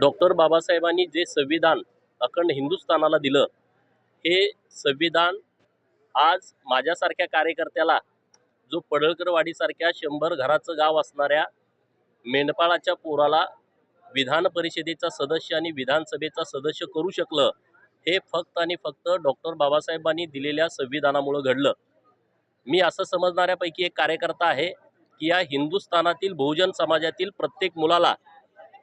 Doctor बाबासाहेबांनी जे संविधान अखंड हिंदुस्थानाला दिलं हे संविधान आज माझ्यासारख्या कार्यकर्त्याला जो पडळकरवाडीसारख्या शंभर घराचं गाव असणाऱ्या मेंढपाळाच्या पोराला विधान परिषदेचा सदस्य आणि विधानसभेचा सदस्य करू शकलं हे फक्त आणि फक्त डॉक्टर बाबासाहेबांनी दिलेल्या संविधानामुळं घडलं. मी असं समजणाऱ्यापैकी एक कार्यकर्ता आहे की या हिंदुस्थानातील बहुजन समाजातील प्रत्येक मुलाला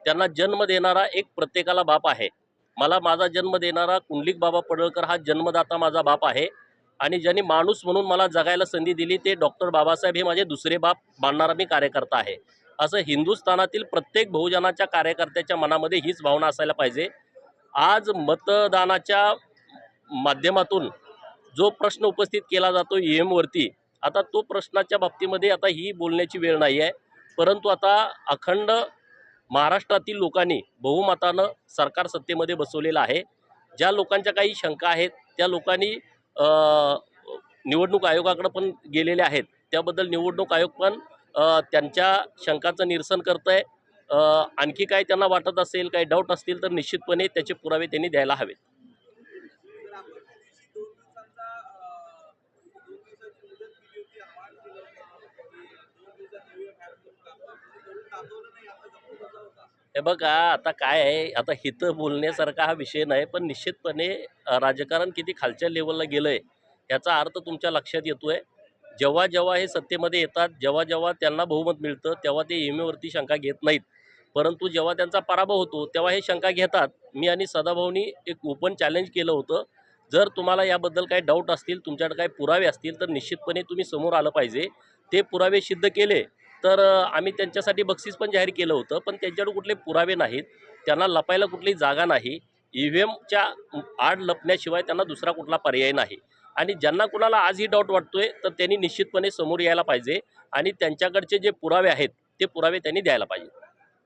त्यांना जन्म देणारा एक प्रत्येकाला बाप आहे. मला माझा जन्म देणारा कुंडलिक बाबा पडळकर हा जन्मदाता माझा बाप आहे. आणि ज्यांनी माणूस म्हणून मला जगायला संधी दिली ते डॉक्टर बाबासाहेब हे माझे दुसरे बाप मानणारा मी कार्यकर्ता आहे. असं हिंदुस्थानातील प्रत्येक बहुजनाच्या कार्यकर्त्याच्या मनामध्ये हीच भावना असायला पाहिजे. आज मतदानाच्या माध्यमातून जो प्रश्न उपस्थित केला जातो ई एमवरती आता तो प्रश्नाच्या बाबतीमध्ये आता ही बोलण्याची वेळ नाही आहे परंतु आता अखंड महाराष्ट्रातील लोकांनी बहुमतानं सरकार सत्तेमध्ये बसवलेलं आहे. ज्या लोकांच्या काही शंका आहेत त्या लोकांनी निवडणूक आयोगाकडे पण गेलेले आहेत. त्याबद्दल निवडणूक आयोग पण त्यांच्या शंकाचं निरसन करत आहे आणखी काय त्यांना वाटत असेल काही डाऊट असतील तर निश्चितपणे त्याचे पुरावे त्यांनी द्यायला हवेत तर आपण त्यांनी दोन दिवसांचा अं, दोन दिवसाची मुदत दिली होती आव्हान केलं होतं की दोन दिवसात नवीन कार्यक्रम दाखवा पण ते करून दाखवलं नाही आता जमू कसा होता हे बघा आता काय आहे? आता हिथं बोलण्यासारखा हा विषय नाही पण निश्चितपणे राजकारण किती खालच्या लेवलला गेलं आहे याचा अर्थ तुमच्या लक्षात येतो आहे जेव्हा जेव्हा हे सत्तेमध्ये येतात जेव्हा जेव्हा त्यांना बहुमत मिळतं तेव्हा ते एमेवरती शंका घेत नाहीत. परंतु जेव्हा त्यांचा पराभव होतो तेव्हा हे शंका घेतात. मी आणि सदाभाऊनी एक ओपन चॅलेंज केलं होतं. जर तुम्हाला याबद्दल काही डाऊट असतील तुमच्याकडे काही पुरावे असतील तर निश्चितपणे तुम्ही समोर आलं पाहिजे. ते पुरावे सिद्ध केले. तर आम्ही त्यांच्यासाठी बक्षीस पण जाहीर केलं होतं पण त्यांच्याकडे कुठले पुरावे नाहीत. त्यांना लपायला कुठली जागा नाही. ई व्ही एमच्या आड लपण्याशिवाय त्यांना दुसरा कुठला पर्याय नाही. आणि ज्यांना कुणाला आजही डाऊट वाटतोय तर त्यांनी निश्चितपणे समोर यायला पाहिजे आणि त्यांच्याकडचे जे पुरावे आहेत ते पुरावे त्यांनी द्यायला पाहिजे.